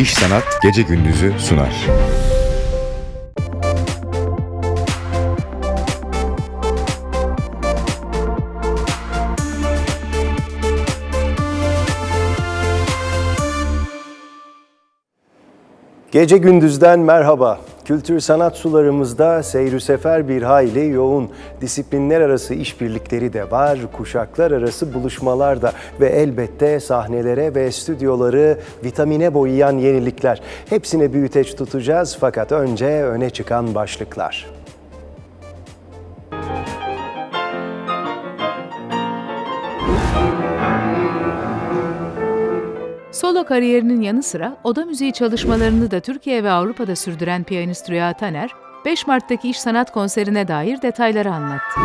İş Sanat Gece Gündüz'ü sunar. Gece gündüzden merhaba. Kültür sanat sularımızda seyrü sefer bir hayli yoğun. Disiplinler arası işbirlikleri de var, kuşaklar arası buluşmalar da ve elbette sahnelere ve stüdyoları vitamine boyayan yenilikler. Hepsine büyüteç tutacağız fakat önce öne çıkan başlıklar. Solo kariyerinin yanı sıra oda müziği çalışmalarını da Türkiye ve Avrupa'da sürdüren piyanist Rüya Taner, 5 Mart'taki İş Sanat konserine dair detayları anlattı.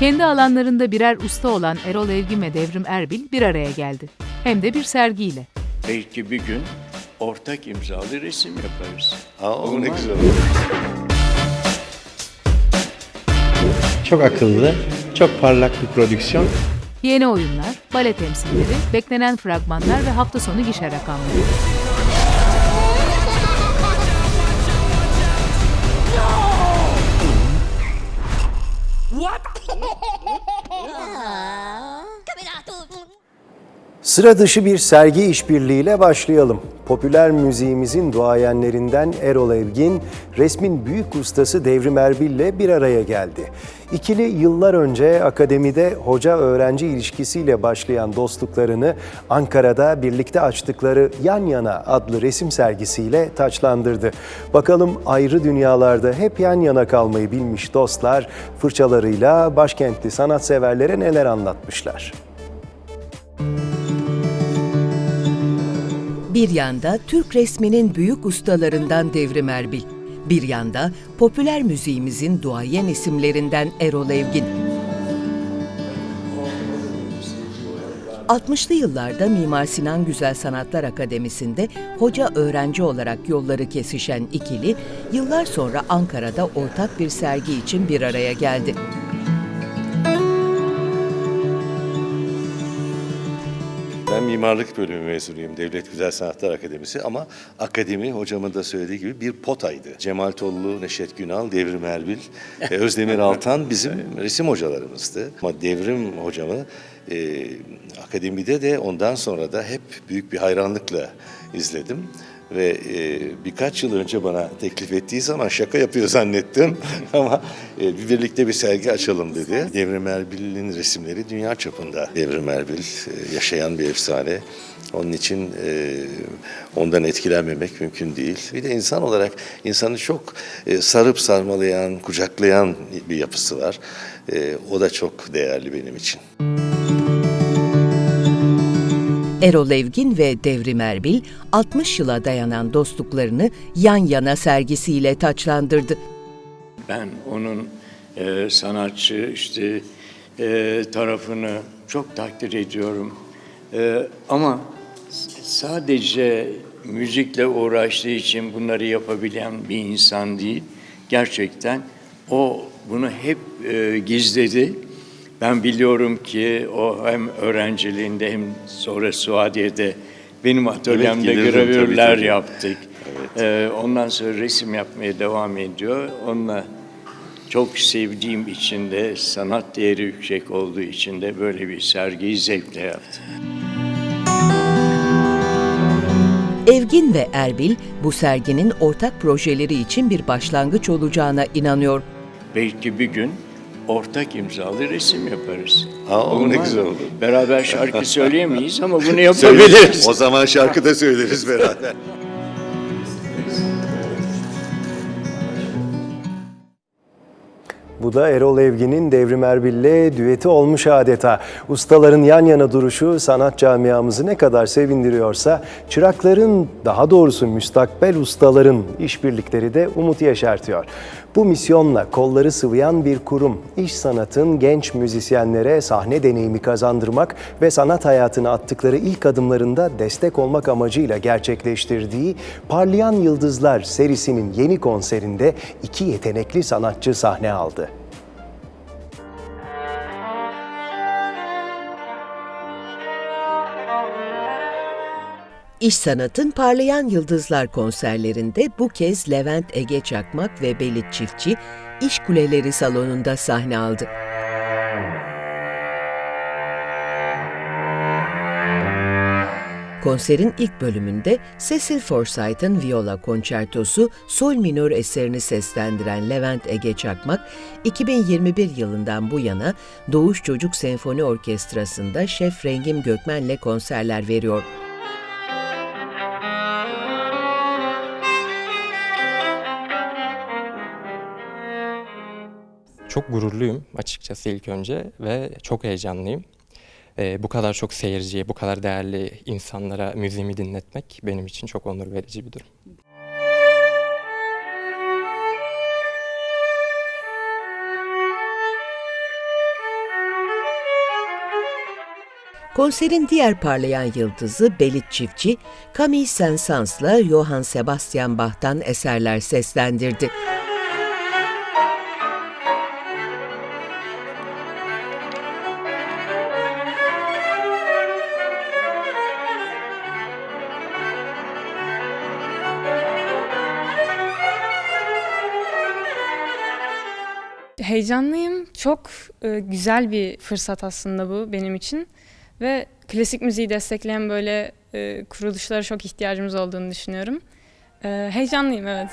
Kendi alanlarında birer usta olan Erol Evgin ve Devrim Erbil bir araya geldi. Hem de bir sergiyle. Belki bir gün ortak imzalı resim yaparız. Aa, o ne güzel olur. Çok akıllı, çok parlak bir prodüksiyon. Yeni oyunlar, bale temsilleri, beklenen fragmanlar ve hafta sonu gişe rakamları. Sıra dışı bir sergi işbirliğiyle başlayalım. Popüler müziğimizin duayenlerinden Erol Evgin, resmin büyük ustası Devrim Erbil ile bir araya geldi. İkili yıllar önce akademide hoca-öğrenci ilişkisiyle başlayan dostluklarını Ankara'da birlikte açtıkları Yan Yana adlı resim sergisiyle taçlandırdı. Bakalım ayrı dünyalarda hep yan yana kalmayı bilmiş dostlar fırçalarıyla başkentli sanatseverlere neler anlatmışlar. Bir yanda Türk resminin büyük ustalarından Devrim Erbil, bir yanda popüler müziğimizin duayen isimlerinden Erol Evgin. 60'lı yıllarda Mimar Sinan Güzel Sanatlar Akademisi'nde hoca öğrenci olarak yolları kesişen ikili, yıllar sonra Ankara'da ortak bir sergi için bir araya geldi. Mimarlık bölümü mezunuyum Devlet Güzel Sanatlar Akademisi ama akademi hocamın da söylediği gibi bir potaydı. Cemal Tollu, Neşet Günal, Devrim Erbil, Özdemir Altan bizim resim hocalarımızdı. Ama Devrim hocamı e, akademide de ondan sonra da hep büyük bir hayranlıkla izledim. Ve e, birkaç yıl önce bana teklif ettiği zaman şaka yapıyor zannettim. Ama e, bir birlikte bir sergi açalım dedi. Devrim Erbil'in resimleri dünya çapında. Devrim Erbil e, yaşayan bir efsane. Onun için e, ondan etkilenmemek mümkün değil. Bir de insan olarak insanı çok e, sarıp sarmalayan, kucaklayan bir yapısı var. E, o da çok değerli benim için. Erol Evgin ve Devrim Erbil 60 yıla dayanan dostluklarını yan yana sergisiyle taçlandırdı. Ben onun e, sanatçı işte e, tarafını çok takdir ediyorum. E, ama sadece müzikle uğraştığı için bunları yapabilen bir insan değil. Gerçekten o bunu hep e, gizledi. Ben biliyorum ki o hem öğrenciliğinde hem sonra Suadiye'de benim atölyemde gelirdim, gravürler tabii, tabii. yaptık. Ee, ondan sonra resim yapmaya devam ediyor. Onunla çok sevdiğim için de sanat değeri yüksek olduğu için de böyle bir sergiyi zevkle yaptım. Evgin ve Erbil bu serginin ortak projeleri için bir başlangıç olacağına inanıyor. Belki bir gün ortak imzalı resim yaparız. Aa, o ne güzel olur. Beraber şarkı söyleyemeyiz ama bunu yapabiliriz. O zaman şarkı da söyleriz beraber. Bu da Erol Evgin'in Devrim Erbil'le düeti olmuş adeta. Ustaların yan yana duruşu sanat camiamızı ne kadar sevindiriyorsa çırakların daha doğrusu müstakbel ustaların işbirlikleri de umut yaşartıyor. Bu misyonla kolları sıvayan bir kurum, iş sanatın genç müzisyenlere sahne deneyimi kazandırmak ve sanat hayatına attıkları ilk adımlarında destek olmak amacıyla gerçekleştirdiği Parlayan Yıldızlar serisinin yeni konserinde iki yetenekli sanatçı sahne aldı. İş Sanat'ın Parlayan Yıldızlar konserlerinde bu kez Levent Ege Çakmak ve Belit Çiftçi İş Kuleleri Salonu'nda sahne aldı. Konserin ilk bölümünde Cecil Forsyth'ın viola konçertosu sol minör eserini seslendiren Levent Ege Çakmak, 2021 yılından bu yana Doğuş Çocuk Senfoni Orkestrası'nda Şef Rengim Gökmen'le konserler veriyor. Çok gururluyum açıkçası ilk önce ve çok heyecanlıyım. Ee, bu kadar çok seyirciye, bu kadar değerli insanlara müziğimi dinletmek benim için çok onur verici bir durum. Konserin diğer parlayan yıldızı Belit Çiftçi, Camille Saint-Saëns'la Johann Sebastian Bach'tan eserler seslendirdi. Heyecanlıyım. Çok e, güzel bir fırsat aslında bu benim için. Ve klasik müziği destekleyen böyle e, kuruluşlara çok ihtiyacımız olduğunu düşünüyorum. E, heyecanlıyım evet.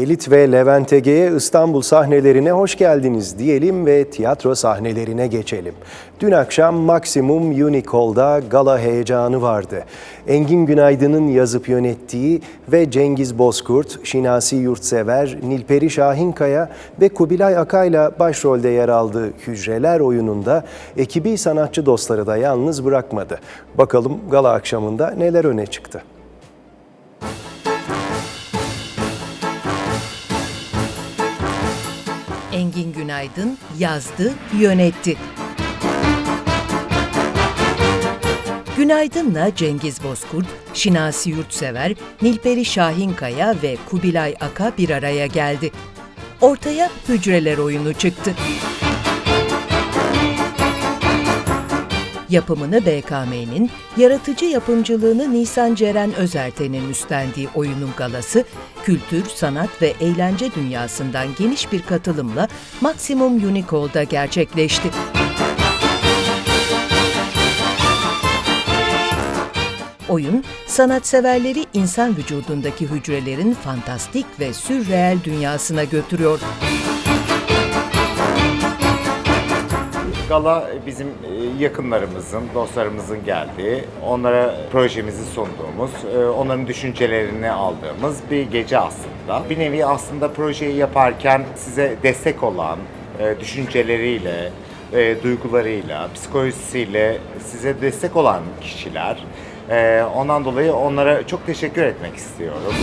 Belit ve Levent Ege'ye İstanbul sahnelerine hoş geldiniz diyelim ve tiyatro sahnelerine geçelim. Dün akşam Maximum Unicol'da gala heyecanı vardı. Engin Günaydın'ın yazıp yönettiği ve Cengiz Bozkurt, Şinasi Yurtsever, Nilperi Şahinkaya ve Kubilay Akay'la başrolde yer aldığı Hücreler oyununda ekibi sanatçı dostları da yalnız bırakmadı. Bakalım gala akşamında neler öne çıktı? Engin Günaydın yazdı, yönetti. Günaydın'la Cengiz Bozkurt, Şinasi Yurtsever, Nilperi Şahinkaya ve Kubilay Aka bir araya geldi. Ortaya hücreler oyunu çıktı. Yapımını BKM'nin, yaratıcı yapımcılığını Nisan Ceren Özerten'in üstlendiği oyunun galası, kültür, sanat ve eğlence dünyasından geniş bir katılımla Maximum Unicol'da gerçekleşti. Oyun, sanatseverleri insan vücudundaki hücrelerin fantastik ve sürreel dünyasına götürüyor. Gala bizim e, yakınlarımızın, dostlarımızın geldiği, onlara projemizi sunduğumuz, e, onların düşüncelerini aldığımız bir gece aslında. Bir nevi aslında projeyi yaparken size destek olan e, düşünceleriyle, e, duygularıyla, psikolojisiyle size destek olan kişiler. E, Ondan dolayı onlara çok teşekkür etmek istiyorum.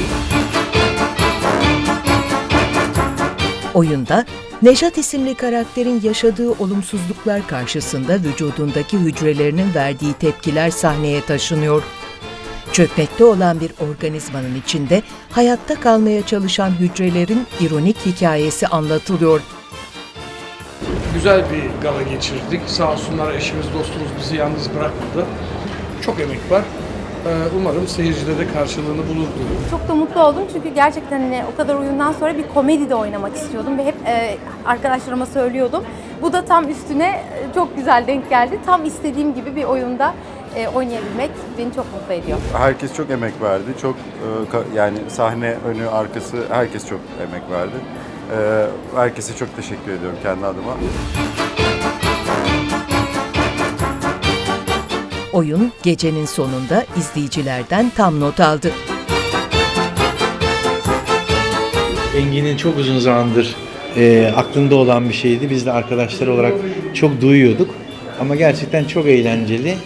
Oyunda Nejat isimli karakterin yaşadığı olumsuzluklar karşısında vücudundaki hücrelerinin verdiği tepkiler sahneye taşınıyor. Çökmekte olan bir organizmanın içinde hayatta kalmaya çalışan hücrelerin ironik hikayesi anlatılıyor. Güzel bir gala geçirdik. Sağ olsunlar eşimiz, dostumuz bizi yalnız bırakmadı. Çok emek var. Ee, Umarım seyircide de karşılığını bulur diyorum. Çok da mutlu oldum çünkü gerçekten hani o kadar oyundan sonra bir komedi de oynamak istiyordum ve hep e, arkadaşlarıma söylüyordum. Bu da tam üstüne e, çok güzel denk geldi. Tam istediğim gibi bir oyunda e, oynayabilmek beni çok mutlu ediyor. Herkes çok emek verdi. Çok e, yani sahne önü arkası herkes çok emek verdi. E, herkese çok teşekkür ediyorum kendi adıma. Oyun gecenin sonunda izleyicilerden tam not aldı. Engin'in çok uzun zamandır e, aklında olan bir şeydi. Biz de arkadaşlar olarak çok duyuyorduk. Ama gerçekten çok eğlenceli,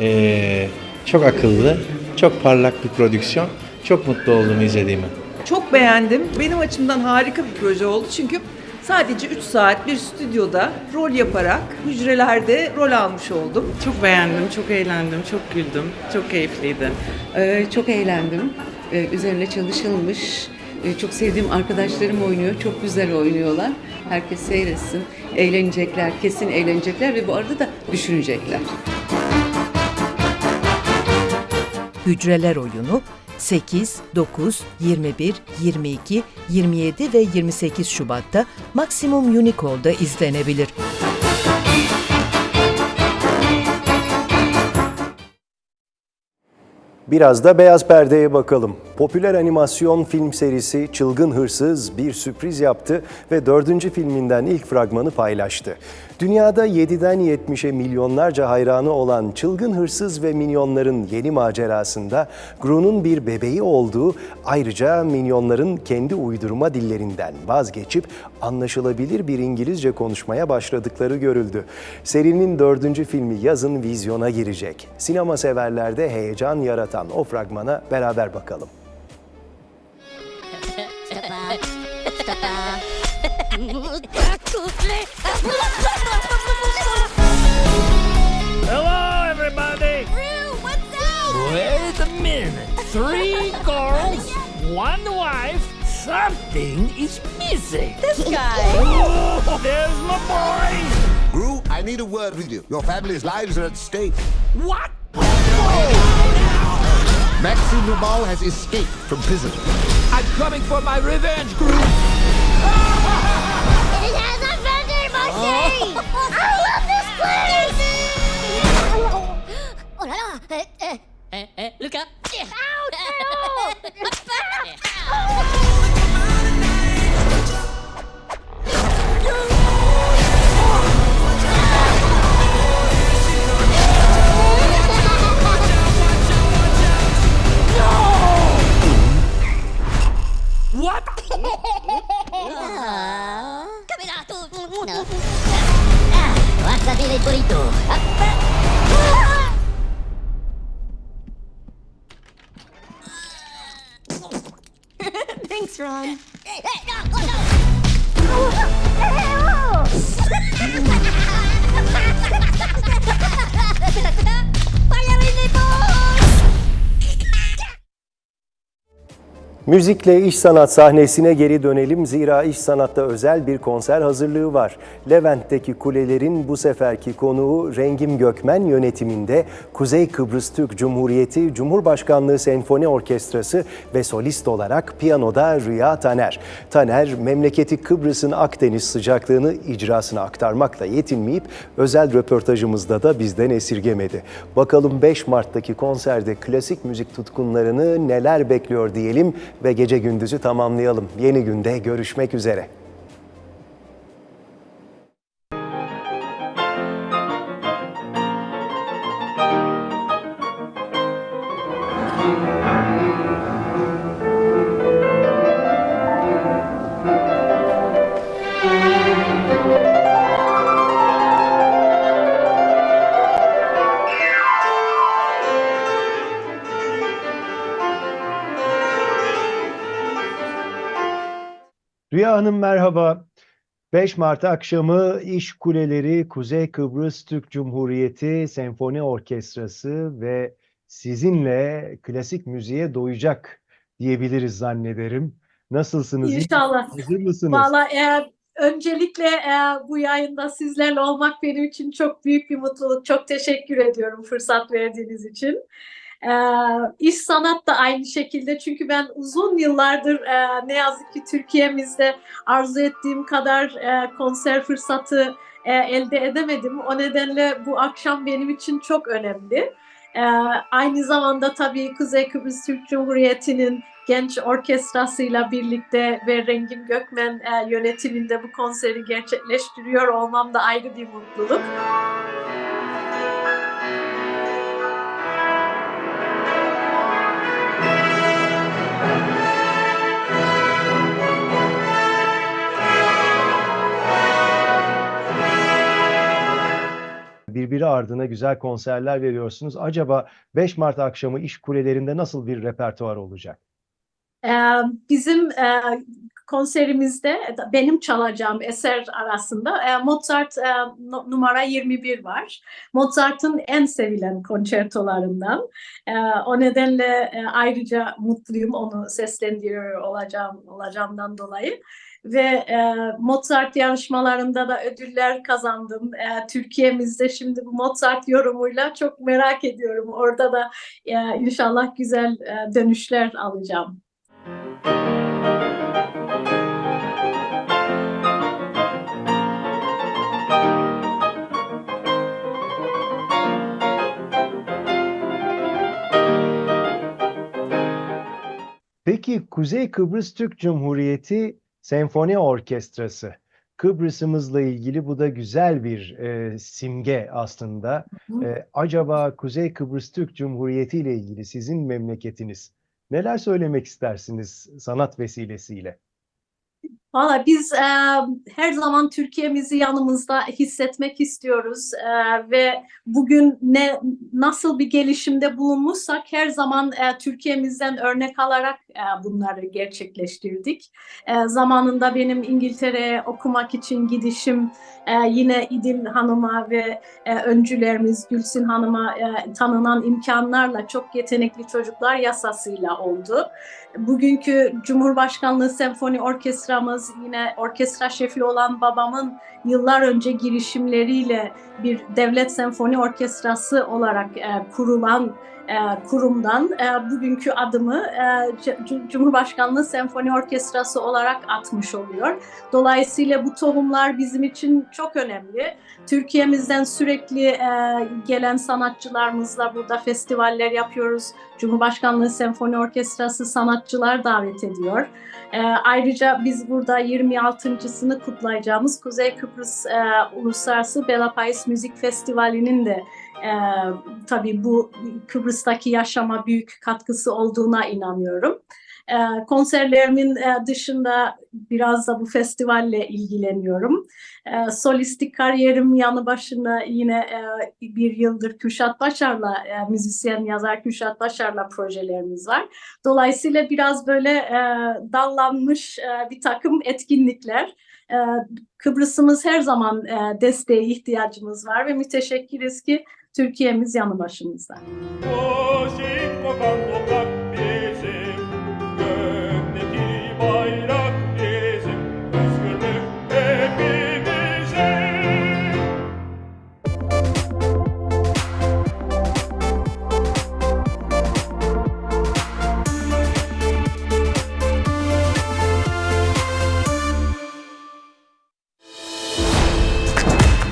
e, çok akıllı, çok parlak bir prodüksiyon. Çok mutlu oldum izlediğime. Çok beğendim. Benim açımdan harika bir proje oldu çünkü Sadece 3 saat bir stüdyoda rol yaparak hücrelerde rol almış oldum. Çok beğendim, çok eğlendim, çok güldüm, çok keyifliydi. Ee, çok eğlendim. Ee, üzerine çalışılmış. Ee, çok sevdiğim arkadaşlarım oynuyor. Çok güzel oynuyorlar. Herkes seyretsin. Eğlenecekler, kesin eğlenecekler ve bu arada da düşünecekler. Hücreler oyunu 8, 9, 21, 22, 27 ve 28 Şubat'ta Maximum Unicore'da izlenebilir. Biraz da beyaz perdeye bakalım. Popüler animasyon film serisi Çılgın Hırsız bir sürpriz yaptı ve dördüncü filminden ilk fragmanı paylaştı. Dünyada 7'den 70'e milyonlarca hayranı olan Çılgın Hırsız ve Minyonların yeni macerasında Gru'nun bir bebeği olduğu ayrıca minyonların kendi uydurma dillerinden vazgeçip anlaşılabilir bir İngilizce konuşmaya başladıkları görüldü. Serinin dördüncü filmi yazın vizyona girecek. Sinema severlerde heyecan yaratan o fragmana beraber bakalım. One wife. Something is missing. This guy. Oh, there's my boy. Gru, I need a word with you. Your family's lives are at stake. What? Maxime Nubal has escaped from prison. I'm coming for my revenge, Gru. It has a vending machine. I love this place. Oh la la. Uh, uh, Thanks, Ron. Fire in the ball! Müzikle iş sanat sahnesine geri dönelim zira iş sanatta özel bir konser hazırlığı var. Levent'teki kulelerin bu seferki konuğu Rengim Gökmen yönetiminde Kuzey Kıbrıs Türk Cumhuriyeti Cumhurbaşkanlığı Senfoni Orkestrası ve solist olarak piyanoda Rüya Taner. Taner memleketi Kıbrıs'ın Akdeniz sıcaklığını icrasına aktarmakla yetinmeyip özel röportajımızda da bizden esirgemedi. Bakalım 5 Mart'taki konserde klasik müzik tutkunlarını neler bekliyor diyelim ve gece gündüzü tamamlayalım. Yeni günde görüşmek üzere. Rüya Hanım merhaba. 5 Mart akşamı İş Kuleleri Kuzey Kıbrıs Türk Cumhuriyeti Senfoni Orkestrası ve sizinle klasik müziğe doyacak diyebiliriz zannederim. Nasılsınız? İnşallah. Hazır mısınız? Valla eğer öncelikle eğer bu yayında sizlerle olmak benim için çok büyük bir mutluluk. Çok teşekkür ediyorum fırsat verdiğiniz için. Ee, iş sanat da aynı şekilde çünkü ben uzun yıllardır e, ne yazık ki Türkiye'mizde arzu ettiğim kadar e, konser fırsatı e, elde edemedim. O nedenle bu akşam benim için çok önemli. Ee, aynı zamanda tabii Kuzey Kıbrıs Türk Cumhuriyeti'nin genç orkestrasıyla birlikte ve Rengin Gökmen e, yönetiminde bu konseri gerçekleştiriyor olmam da ayrı bir mutluluk. Birbiri ardına güzel konserler veriyorsunuz. Acaba 5 Mart akşamı İş Kulelerinde nasıl bir repertuar olacak? Ee, bizim e, konserimizde benim çalacağım eser arasında e, Mozart e, numara 21 var. Mozart'ın en sevilen konçertolarından. O nedenle ayrıca mutluyum onu seslendiriyor olacağım olacağımdan dolayı. Ve e, Mozart yarışmalarında da ödüller kazandım. E, Türkiye'mizde şimdi bu Mozart yorumuyla çok merak ediyorum. Orada da e, inşallah güzel e, dönüşler alacağım. Peki Kuzey Kıbrıs Türk Cumhuriyeti Senfoni Orkestrası. Kıbrıs'ımızla ilgili bu da güzel bir e, simge aslında. E, acaba Kuzey Kıbrıs Türk Cumhuriyeti ile ilgili sizin memleketiniz neler söylemek istersiniz sanat vesilesiyle? Valla biz e, her zaman Türkiye'mizi yanımızda hissetmek istiyoruz E, ve bugün ne nasıl bir gelişimde bulunmuşsak her zaman e, Türkiye'mizden örnek alarak bunları gerçekleştirdik. E, zamanında benim İngiltere'ye okumak için gidişim e, yine İdil Hanım'a ve e, öncülerimiz Gülsün Hanım'a e, tanınan imkanlarla çok yetenekli çocuklar yasasıyla oldu. Bugünkü Cumhurbaşkanlığı Senfoni Orkestramız yine orkestra şefi olan babamın yıllar önce girişimleriyle bir devlet senfoni orkestrası olarak e, kurulan e, kurumdan e, bugünkü adımı e, Cumhurbaşkanlığı Senfoni Orkestrası olarak atmış oluyor. Dolayısıyla bu tohumlar bizim için çok önemli. Türkiye'mizden sürekli e, gelen sanatçılarımızla burada festivaller yapıyoruz. Cumhurbaşkanlığı Senfoni Orkestrası sanatçılar davet ediyor. E, ayrıca biz burada 26.sını kutlayacağımız Kuzey Kıbrıs e, Uluslararası Belapais Müzik Festivali'nin de e, tabii bu Kıbrıs'taki yaşama büyük katkısı olduğuna inanıyorum. E, konserlerimin e, dışında biraz da bu festivalle ilgileniyorum. E, solistik kariyerim yanı başına yine e, bir yıldır Kürşat Başar'la, e, müzisyen yazar Kürşat Başar'la projelerimiz var. Dolayısıyla biraz böyle e, dallanmış e, bir takım etkinlikler. E, Kıbrıs'ımız her zaman e, desteğe ihtiyacımız var ve müteşekkiriz ki Türkiye'miz yanı başımızda. Koşik kokan toprak bizim, gökteki bayrak bizim, özgürlük hepimizin.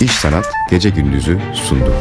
İş Sanat Gece Gündüz'ü sundu.